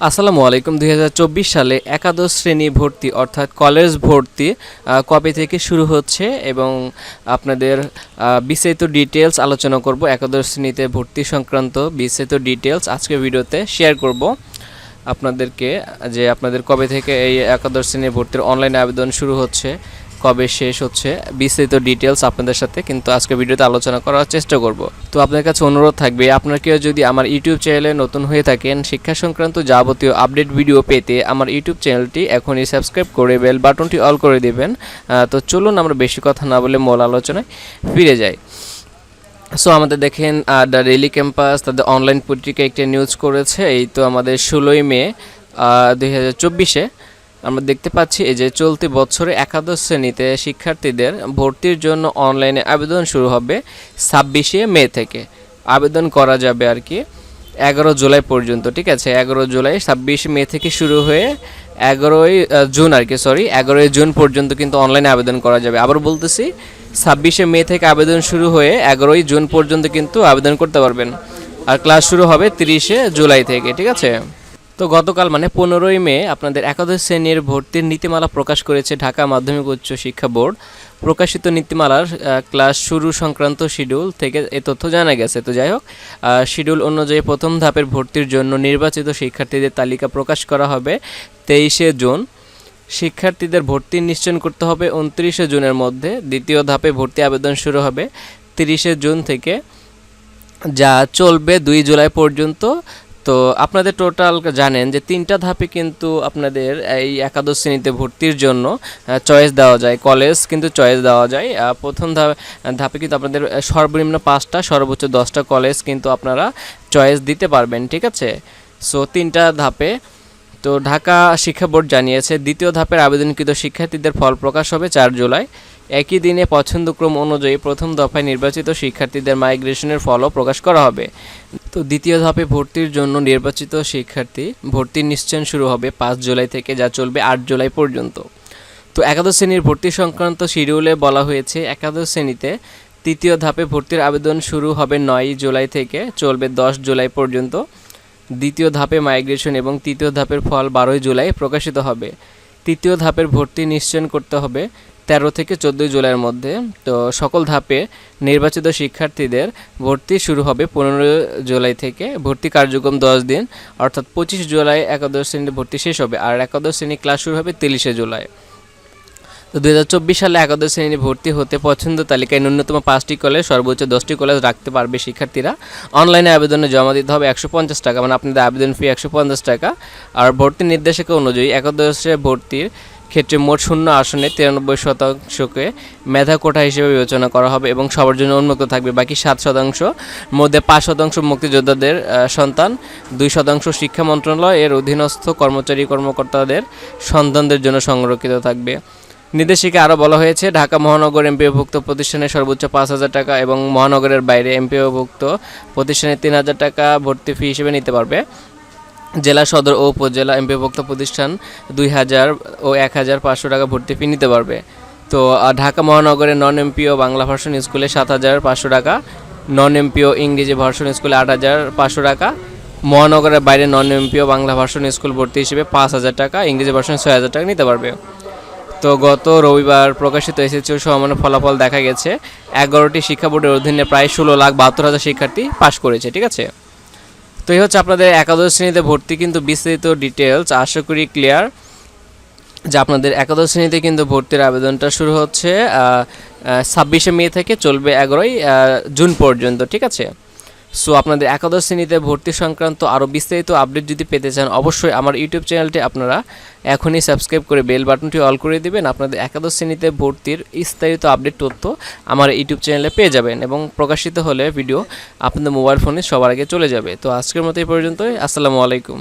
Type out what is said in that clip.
আসসালামু আলাইকুম। দুই হাজার চব্বিশ সালে একাদশ শ্রেণি ভর্তি অর্থাৎ কলেজ ভর্তি কবে থেকে শুরু হচ্ছে এবং আপনাদের বিস্তারিত ডিটেলস আলোচনা করব। একাদশ শ্রেণীতে ভর্তি সংক্রান্ত বিস্তারিত ডিটেলস আজকের ভিডিওতে শেয়ার করব। আপনাদেরকে, যে আপনাদের কবে থেকে এই একাদশ শ্রেণি ভর্তির অনলাইন আবেদন শুরু হচ্ছে কবে শেষ হচ্ছে বিস্তারিত ডিটেলস আপনাদের সাথে, কিন্তু আজকে ভিডিওতে আলোচনা করার চেষ্টা করব। তো আপনার কাছে অনুরোধ থাকবে, আপনার কেউ যদি আমার ইউটিউব চ্যানেলে নতুন হয়ে থাকেন, শিক্ষা সংক্রান্ত যাবতীয় আপডেট ভিডিও পেতে আমার ইউটিউব চ্যানেলটি এখনই সাবস্ক্রাইব করে বেল বাটনটি অল করে দিবেন। তো চলুন আমরা বেশি কথা না বলে মূল আলোচনায় ফিরে যাই। সো আমাদের দেখেন দ্য ডেইলি ক্যাম্পাস তাদের অনলাইন পত্রিকা একটি নিউজ করেছে, এই তো আমাদের ষোলোই মে দুই হাজার চব্বিশে। আমরা দেখতে পাচ্ছি এই যে চলতি বছরে একাদশ শ্রেণীতে শিক্ষার্থীদের ভর্তির জন্য অনলাইনে আবেদন শুরু হবে ছাব্বিশে মে থেকে। আবেদন করা যাবে আর কি এগারো জুলাই পর্যন্ত, ঠিক আছে? এগারো জুলাই, ছাব্বিশ মে থেকে শুরু হয়ে এগারোই জুন আর কি সরি এগারোই জুন পর্যন্ত কিন্তু অনলাইনে আবেদন করা যাবে। আবার বলতেছি, ছাব্বিশে মে থেকে আবেদন শুরু হয়ে এগারোই জুন পর্যন্ত কিন্তু আবেদন করতে পারবেন। আর ক্লাস শুরু হবে তিরিশে জুলাই থেকে, ঠিক আছে? তো গতকাল মানে পনেরোই মে আপনাদের একাদশ শ্রেণির ভর্তির নীতিমালা প্রকাশ করেছে ঢাকা মাধ্যমিক উচ্চ শিক্ষা বোর্ড। প্রকাশিত নীতিমালার ক্লাস শুরু সংক্রান্ত শিডিউল থেকে এ তথ্য জানা গেছে। তো যাই হোক শিডিউল অনুযায়ী প্রথম ধাপের ভর্তির জন্য নির্বাচিত শিক্ষার্থীদের তালিকা প্রকাশ করা হবে তেইশে জুন। শিক্ষার্থীদের ভর্তি নিশ্চয়ন করতে হবে উনত্রিশে জুনের মধ্যে। দ্বিতীয় ধাপে ভর্তি আবেদন শুরু হবে তিরিশে জুন থেকে। যা চলবে দুই জুলাই পর্যন্ত। তো আপনাদের টোটাল জানেন যে তিনটা ধাপে কিন্তু আপনাদের এই একাদশ শ্রেণীতে ভর্তির জন্য চয়েস দেওয়া যায় কলেজ কিন্তু চয়েস দেওয়া যায়। প্রথম ধাপে ধাপে কিন্তু আপনাদের সর্বনিম্ন পাঁচটা, সর্বোচ্চ দশটা কলেজ কিন্তু আপনারা চয়েস দিতে পারবেন, ঠিক আছে? সো তিনটা ধাপে। তো ঢাকা শিক্ষা বোর্ড জানিয়েছে, দ্বিতীয় ধাপের আবেদনকৃত শিক্ষার্থীদের ফল প্রকাশ হবে চার জুলাই। একই দিনে পছন্দক্রম অনুযায়ী প্রথম দফায় নির্বাচিত শিক্ষার্থীদের মাইগ্রেশনের ফলও প্রকাশ করা হবে। তো দ্বিতীয় ধাপে ভর্তির জন্য নির্বাচিত শিক্ষার্থী ভর্তি নিশ্চয়ন শুরু হবে পাঁচ জুলাই থেকে, যা চলবে আট জুলাই পর্যন্ত। তো একাদশ শ্রেণির ভর্তি সংক্রান্ত শিডিউলে বলা হয়েছে, একাদশ শ্রেণীতে তৃতীয় ধাপে ভর্তির আবেদন শুরু হবে নয় জুলাই থেকে, চলবে দশ জুলাই পর্যন্ত। দ্বিতীয় ধাপে মাইগ্রেশন এবং তৃতীয় ধাপের ফল বারোই জুলাই প্রকাশিত হবে। তৃতীয় ধাপের ভর্তি নিশ্চয়ন করতে হবে তেরো থেকে চোদ্দোই জুলাইয়ের মধ্যে। তো সকল ধাপে নির্বাচিত শিক্ষার্থীদের ভর্তি শুরু হবে পনেরো জুলাই থেকে। ভর্তি কার্যক্রম দশ দিন, অর্থাৎ পঁচিশ জুলাই একাদশ শ্রেণির ভর্তি শেষ হবে আর একাদশ শ্রেণির ক্লাস শুরু হবে তিরিশে জুলাই। তো দু হাজার চব্বিশ সালে একাদশ শ্রেণি ভর্তি হতে পছন্দ তালিকায় ন্যূনতম পাঁচটি কলেজ, সর্বোচ্চ দশটি কলেজ রাখতে পারবে শিক্ষার্থীরা। অনলাইনে আবেদনে জমা দিতে হবে একশো পঞ্চাশ টাকা মানে আপনাদের আবেদন ফি একশো পঞ্চাশ টাকা। আর ভর্তি নির্দেশিকা অনুযায়ী একাদশে ভর্তির ক্ষেত্রে মোট শূন্য আসনে তিরানব্বই শতাংশকে মেধা কোটা হিসেবে বিবেচনা করা হবে এবং সবার জন্য উন্মুক্ত থাকবে বাকি সাত শতাংশ। মধ্যে পাঁচ শতাংশ মুক্তিযোদ্ধাদের সন্তান, দুই শতাংশ শিক্ষা মন্ত্রণালয়, এর অধীনস্থ কর্মচারী কর্মকর্তাদের সন্তানদের জন্য সংরক্ষিত থাকবে। নির্দেশিকা আরও বলা হয়েছে, ঢাকা মহানগর এমপিওভুক্ত প্রতিষ্ঠানে সর্বোচ্চ পাঁচ হাজার টাকা এবং মহানগরের বাইরে এমপিওভুক্ত প্রতিষ্ঠানে তিন হাজার টাকা ভর্তি ফি হিসেবে নিতে পারবে। জেলা সদর ও উপজেলা এমপিভুক্ত প্রতিষ্ঠান দুই হাজার ও এক হাজার পাঁচশো টাকা ভর্তি ফি নিতে পারবে। তো ঢাকা মহানগরের নন এমপিও বাংলা ভার্সন স্কুলে সাত হাজার পাঁচশো টাকা নন এমপিও ইংরেজি ভার্সন স্কুলে আট হাজার পাঁচশো টাকা, মহানগরের বাইরে non MPO Bangla version school ভর্তি হিসেবে পাঁচ হাজার টাকা, ইংরেজি ভার্সন ছয় হাজার টাকা নিতে পারবে। তো গত রবিবার প্রকাশিত এসএসসি সমানের ফলাফল দেখা গেছে। এগারোটি শিক্ষা বোর্ডের অধীনে প্রায় ষোলো লাখ বাহাত্তর হাজার শিক্ষার্থী পাশ করেছে, ঠিক আছে? তো এই হচ্ছে আপনাদের একাদশ শ্রেণীতে ভর্তি কিন্তু বিস্তারিত ডিটেলস আশা করি ক্লিয়ার যে আপনাদের একাদশ শ্রেণীতে কিন্তু ভর্তির আবেদনটা শুরু হচ্ছে ছাব্বিশে মে থেকে চলবে এগারোই জুন পর্যন্ত, ঠিক আছে? সো আপনাদের একাদশ শ্রেণীতে ভর্তি সংক্রান্ত আরও বিস্তারিত আপডেট যদি পেতে চান, অবশ্যই আমার ইউটিউব চ্যানেলটি আপনারা এখনই সাবস্ক্রাইব করে বেল বাটনটি অল করে দেবেন। আপনাদের একাদশ শ্রেণীতে ভর্তির বিস্তারিত আপডেট তথ্য আমার ইউটিউব চ্যানেলে পেয়ে যাবেন এবং প্রকাশিত হলে ভিডিও আপনাদের মোবাইল ফোনে সবার আগে চলে যাবে। তো আজকের মতো এই পর্যন্তই। আসসালামু আলাইকুম।